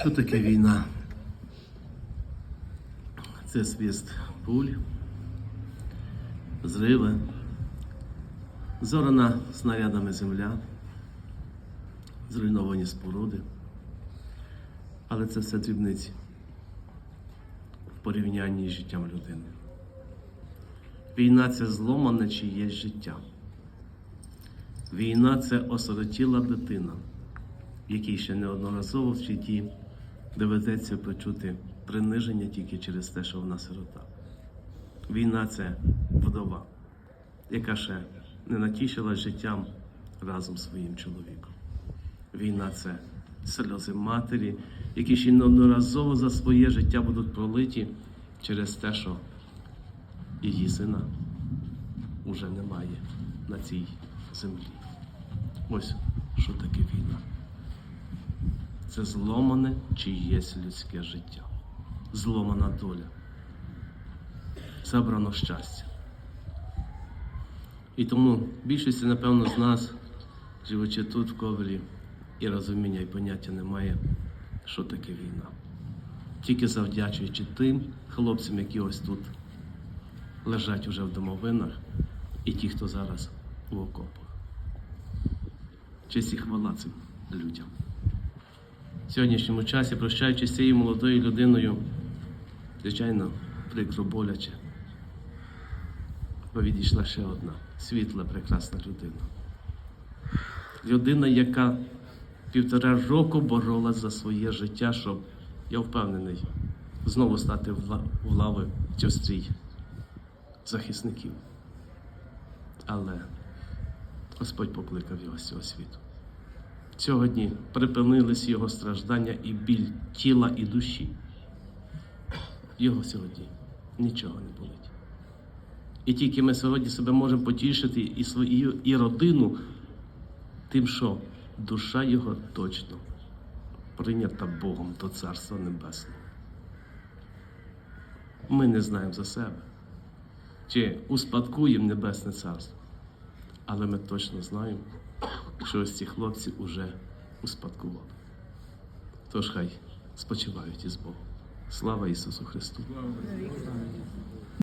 Що таке війна? Це свіст пуль, зриви, зорана снарядами земля, зруйновані споруди. Але це все дрібниці в порівнянні з життям людини. Війна це зломане чиєсь життя. Війна це осиротіла дитина, якій ще неодноразово в житті доведеться почути приниження тільки через те, що вона сирота. Війна це вдова, яка ще не натішилась життям разом з своїм чоловіком. Війна це сльози матері, які ще неодноразово за своє життя будуть пролиті через те, що її сина уже немає на цій землі. Ось що таке війна. Це зломане чиєсь людське життя, зломана доля, забрано щастя. І тому більшості, напевно, з нас, живучи тут, в ковелі, і розуміння, і поняття немає, що таке війна. Тільки завдячуючи тим хлопцям, які ось тут лежать уже в домовинах, і ті, хто зараз в окопах. Честь і хвала цим людям. В сьогоднішньому часі, прощаючись з цією молодою людиною, звичайно, прикро боляче. Бо відійшла ще одна світла, прекрасна людина. Людина, яка півтора року боролась за своє життя, щоб, я впевнений, знову стати в лави чи в стрій захисників. Але Господь покликав його з цього світу. Сьогодні припинились його страждання і біль тіла і душі. Його сьогодні нічого не болить. І тільки ми сьогодні себе можемо потішити і свою і родину тим, що душа його точно прийнята Богом до Царства Небесного. Ми не знаємо за себе, чи успадкуємо Небесне Царство. Але ми точно знаємо, що ось ці хлопці вже успадкували. Тож хай спочивають із Богом. Слава Ісусу Христу!